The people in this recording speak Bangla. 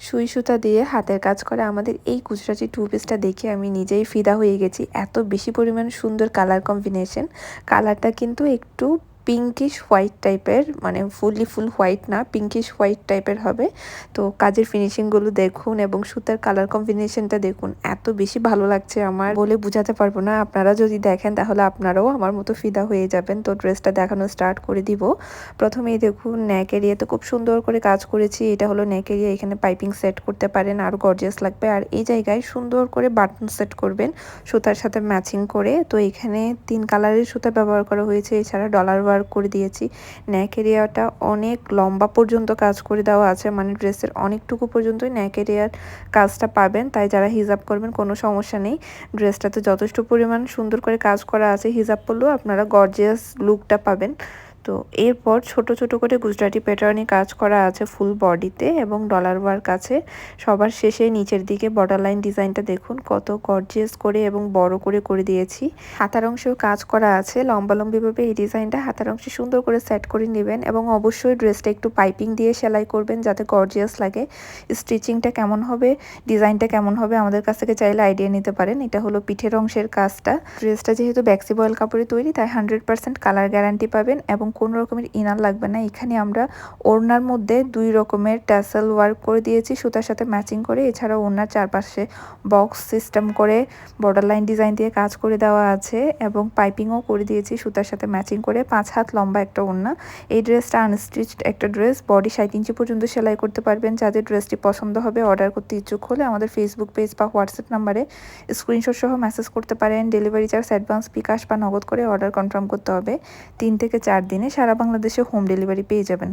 সুই সুতা দিয়ে হাতের কাজ করা। আমাদের এই গুজরাটি টু পিসটা দেখে আমি নিজেই ফিদা হয়ে গেছি। এত বেশি পরিমাণ সুন্দর কালার কম্বিনেশন কালারটা কিন্তু একটু পিঙ্কিশ হোয়াইট টাইপের মানে ফুললি ফুল হোয়াইট না পিঙ্কিশ হোয়াইট টাইপের হবে। তো কাজের ফিনিশিংগুলো দেখুন এবং সুতার কালার কম্বিনেশনটা দেখুন। এত বেশি ভালো লাগছে আমার বলে বুঝাতে পারব না। আপনারা যদি দেখেন তাহলে আপনারাও আমার মতো ফিদা হয়ে যাবেন। তো ড্রেসটা দেখানো স্টার্ট করে দিব। প্রথমেই দেখুন নেক এরিয়াতে খুব সুন্দর করে কাজ করেছি। এটা হলো ন্যাক এরিয়া এখানে পাইপিং সেট করতে পারেন, আর গর্জিয়াস লাগবে। আর এই জায়গায় সুন্দর করে বাটন সেট করবেন সুতার সাথে ম্যাচিং করে। তো এখানে তিন কালারের সুতা ব্যবহার করা হয়েছে। এছাড়া ডলার ওয়ার্ক করে দিয়েছি। ন্যাক এরিয়াটা অনেক লম্বা পর্যন্ত কাজ করে দেওয়া আছে মানে ড্রেসের অনেকটুকু পর্যন্তই ন্যাক এরিয়ার কাজটা পাবেন। তাই যারা হিজাব করবেন, কোনো সমস্যা নেই। ড্রেসটাতে যথেষ্ট পরিমাণ সুন্দর করে কাজ করা আছে। হিজাব পরলেও আপনারা গর্জিয়াস লুকটা পাবেন। তো এরপর ছোট ছোট করে গুজরাটি প্যাটার্নে কাজ করা আছে ফুল বডিতে এবং ডলার ওয়ার্ক আছে। সবার শেষে নিচের দিকে বর্ডার লাইন ডিজাইনটা দেখুন, কত গর্জিয়াস করে এবং বড় করে করে দিয়েছি। হাতার অংশেও কাজ করা আছে, লম্বালম্বিভাবে এই ডিজাইনটা হাতার অংশে সুন্দর করে সেট করে নেবেন এবং অবশ্যই ড্রেসটা একটু পাইপিং দিয়ে সেলাই করবেন যাতে গর্জিয়াস লাগে। স্টিচিংটা কেমন হবে ডিজাইনটা কেমন হবে আমাদের কাছ থেকে চাইলে আইডিয়া নিতে পারেন। এটা হলো পিঠের অংশের কাজটা। ড্রেসটা যেহেতু ব্যাক্সি বয়েল কাপড়ে তৈরি, তাই হান্ড্রেড পার্সেন্ট কালার গ্যারান্টি পাবেন এবং কোনো রকমের ইনার লাগবে না। এখানে আমরা ওড়নার মধ্যে দুই রকমের ট্যাসেল ওয়ার্ক করে দিয়েছি, সুতার সাথে ম্যাচিং করে। এছাড়া ওড়নার চারপাশে বক্স সিস্টেম করে বর্ডার লাইন ডিজাইন দিয়ে কাজ করে দেওয়া আছে এবং পাইপিংও করে দিয়েছি সুতার সাথে ম্যাচিং করে। পাঁচ হাত লম্বা একটা ওড়না। এই ড্রেসটা আনস্টিচড একটা ড্রেস বডি ষাট ইঞ্চি পর্যন্ত সেলাই করতে পারবেন। যাদের ড্রেসটি পছন্দ হবে অর্ডার করতে ইচ্ছুক হলে আমাদের ফেসবুক পেজ বা হোয়াটসঅ্যাপ নাম্বারে স্ক্রিনশট সহ মেসেজ করতে পারেন। ডেলিভারি চার্জ অ্যাডভান্স বিকাশ বা নগদ করে অর্ডার কনফার্ম করতে হবে। তিন থেকে চার দিনে সারা বাংলাদেশে হোম ডেলিভারি পেয়ে যাবেন।